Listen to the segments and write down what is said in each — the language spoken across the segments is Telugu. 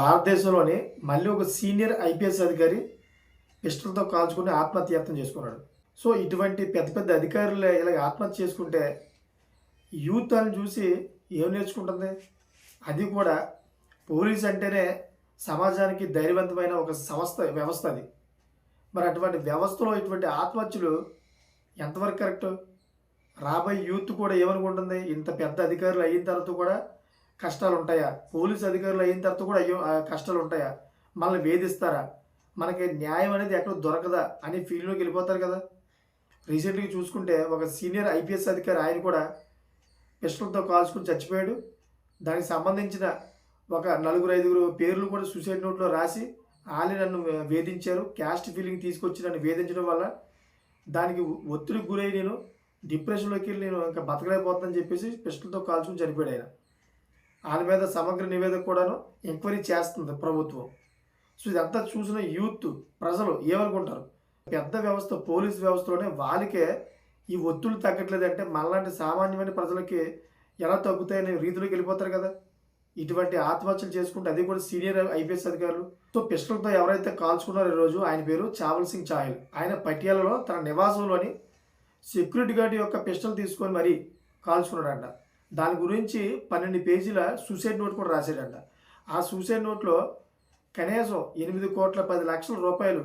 భారతదేశంలోని మళ్ళీ ఒక సీనియర్ ఐపీఎస్ అధికారి పిస్టల్తో కాల్చుకుని ఆత్మహత్యాయత్నం చేసుకున్నాడు. సో ఇటువంటి పెద్ద పెద్ద అధికారులు ఇలాగ ఆత్మహత్య చేసుకుంటే యూత్ అని చూసి ఏం నేర్చుకుంటుంది? అది కూడా పోలీస్ అంటేనే సమాజానికి ధైర్యవంతమైన ఒక సంస్థ వ్యవస్థ అది. మరి అటువంటి వ్యవస్థలో ఇటువంటి ఆత్మహత్యలు ఎంతవరకు కరెక్ట్? రాబోయే యూత్ కూడా ఏమనుకుంటుంది? ఇంత పెద్ద అధికారులు అయిన తర్వాత కూడా కష్టాలు ఉంటాయా పోలీస్ అధికారులు అయిన తర్వాత కూడా అయ్యో ఆ కష్టాలు ఉంటాయా మనల్ని వేధిస్తారా? మనకి న్యాయం అనేది ఎక్కడ దొరకదా? అని ఫీల్డ్లోకి వెళ్ళిపోతారు కదా. రీసెంట్గా చూసుకుంటే ఒక సీనియర్ ఐపీఎస్ అధికారి ఆయన కూడా పిస్టల్తో కాల్చుకుని చచ్చిపోయాడు. దానికి సంబంధించిన ఒక నలుగురు ఐదుగురు పేర్లు కూడా సూసైడ్ నోట్లో రాసి వాళ్ళే నన్ను వేధించారు. క్యాస్ట్ ఫీలింగ్ తీసుకొచ్చి నన్ను వేధించడం వల్ల దానికి ఒత్తిడికి గురై నేను డిప్రెషన్లోకి వెళ్ళి నేను ఇంకా బతకలేకపోతానని చెప్పేసి పిస్టల్తో కాల్చుకుని చనిపోయాడు ఆయన. ఆయన మీద సమగ్ర నివేదిక కూడాను ఎంక్వైరీ చేస్తుంది ప్రభుత్వం. సో ఇదంతా చూసిన యూత్ ప్రజలు ఏమనుకుంటారు? పెద్ద వ్యవస్థ పోలీస్ వ్యవస్థలోనే వాళ్ళకే ఈ ఒత్తులు తగ్గట్లేదంటే మనలాంటి సామాన్యమైన ప్రజలకి ఎలా తగ్గుతాయనే రీతిలోకి వెళ్ళిపోతారు కదా. ఇటువంటి ఆత్మహత్యలు చేసుకుంటే అది కూడా సీనియర్ ఐపీఎస్ అధికారులు. సో పిస్టల్తో ఎవరైతే కాల్చుకున్నారో ఈరోజు ఆయన పేరు చావల్ సింగ్ చాయల్. ఆయన పటియాలలో తన నివాసంలోని సెక్యూరిటీ గార్డ్ యొక్క పిస్టల్ తీసుకొని మరీ కాల్చుకున్నాడంట. దాని గురించి పన్నెండు పేజీల సూసైడ్ నోట్ కూడా రాశాడంట. ఆ సూసైడ్ నోట్లో కనీసం ఎనిమిది కోట్ల పది లక్షల రూపాయలు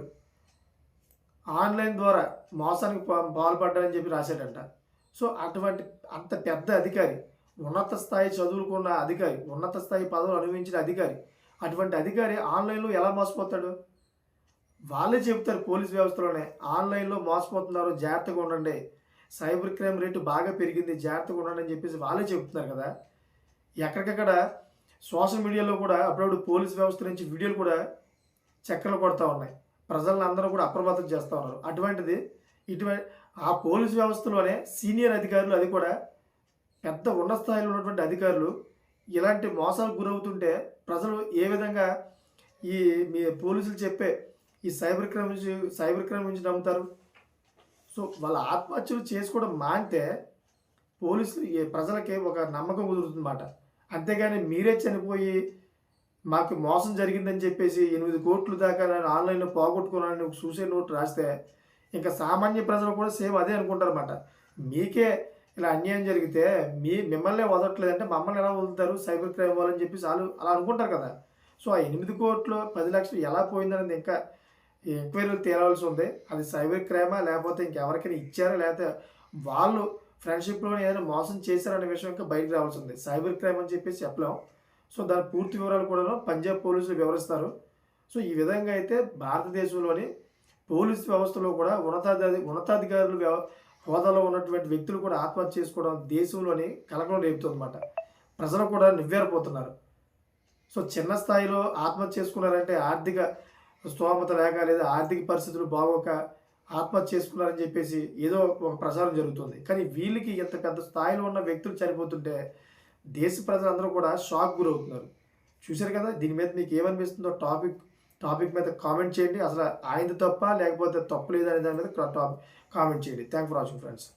ఆన్లైన్ ద్వారా మోసానికి పాల్పడ్డారని చెప్పి రాశాడంట. సో అటువంటి అంత పెద్ద అధికారి ఉన్నత స్థాయి చదువుకున్న అధికారి ఉన్నత స్థాయి పదవులు అనుభవించిన అధికారి అటువంటి అధికారి ఆన్లైన్లో ఎలా మోసపోతాడు? వాళ్ళే చెప్తారు పోలీస్ వ్యవస్థలోనే ఆన్లైన్లో మోసపోతున్నారు జాగ్రత్తగా ఉండండి. సైబర్ క్రైమ్ రేటు బాగా పెరిగింది జాగ్రత్తగా ఉండండి అని చెప్పేసి వాళ్ళే చెప్తున్నారు కదా. ఎక్కడికక్కడ సోషల్ మీడియాలో కూడా అప్పుడప్పుడు పోలీస్ వ్యవస్థ నుంచి వీడియోలు కూడా చక్కర్లు కొడతా ఉన్నాయి. ప్రజలను అందరూ కూడా అప్రమత్తం చేస్తూ ఉన్నారు. అటువంటిది ఇటువంటి ఆ పోలీస్ వ్యవస్థలోనే సీనియర్ అధికారులు అది కూడా పెద్ద ఉన్నత స్థాయిలో ఉన్నటువంటి అధికారులు ఇలాంటి మోసాలకు గురవుతుంటే ప్రజలు ఏ విధంగా ఈ మీ పోలీసులు చెప్పే ఈ సైబర్ క్రైమ్ నుంచి సైబర్ క్రైమ్ నుంచి నమ్ముతారు? సో వాళ్ళ ఆత్మహత్యలు చేసుకోవడం మానితే పోలీసులు ప్రజలకి ఒక నమ్మకం కుదురుతుందన్నమాట. అంతేగాని మీరే చనిపోయి మాకు మోసం జరిగిందని చెప్పేసి ఎనిమిది కోట్లు దాకా నేను ఆన్లైన్లో పోగొట్టుకున్నానని ఒక సూసైడ్ నోట్ రాస్తే ఇంకా సామాన్య ప్రజలు కూడా సేమ్ అదే అనుకుంటారన్నమాట. మీకే ఇలా అన్యాయం జరిగితే మీ మిమ్మల్ని వదలట్లేదంటే మమ్మల్ని ఎలా వదులుతారు? సైబర్ క్రైమ్ వాళ్ళని చెప్పేసి వాళ్ళు అలా అనుకుంటారు కదా. సో ఆ ఎనిమిది కోట్లు పది లక్షలు ఎలా పోయిందనేది ఇంకా ఎంక్వైరీలు తేలాల్సి ఉంది. అది సైబర్ క్రైమా లేకపోతే ఇంకెవరికైనా ఇచ్చారా? లేకపోతే వాళ్ళు ఫ్రెండ్షిప్లో ఏదైనా మోసం చేశారనే విషయం ఇంకా బయటకు రావాల్సి ఉంది. సైబర్ క్రైమ్ అని చెప్పేసి చెప్పలేం. సో దాని పూర్తి వివరాలు కూడా పంజాబ్ పోలీసులు వివరిస్తారు. సో ఈ విధంగా అయితే భారతదేశంలోని పోలీస్ వ్యవస్థలో కూడా ఉన్నతాధి ఉన్నతాధికారులు హోదాలో ఉన్నటువంటి వ్యక్తులు కూడా ఆత్మహత్య చేసుకోవడం దేశంలోని కలకలం రేపుతుందన్నమాట. ప్రజలు కూడా నివ్వేరపోతున్నారు. సో చిన్న స్థాయిలో ఆత్మహత్య చేసుకున్నారంటే ఆర్థిక స్తోమత లేక లేదా ఆర్థిక పరిస్థితులు బాగోక ఆత్మహత్య చేసుకున్నారని చెప్పేసి ఏదో ఒక ప్రచారం జరుగుతుంది. కానీ వీళ్ళకి ఇంత పెద్ద స్థాయిలో ఉన్న వ్యక్తులు చనిపోతుంటే దేశ ప్రజలందరూ కూడా షాక్ గురవుతున్నారు. చూశారు కదా దీని మీద మీకు ఏమనిపిస్తుందో టాపిక్ టాపిక్ మీద కామెంట్ చేయండి. అసలు ఆయన తప్ప లేకపోతే తప్పు లేదనే దాని మీద టాపిక్ కామెంట్ చేయండి. Thank for watching friends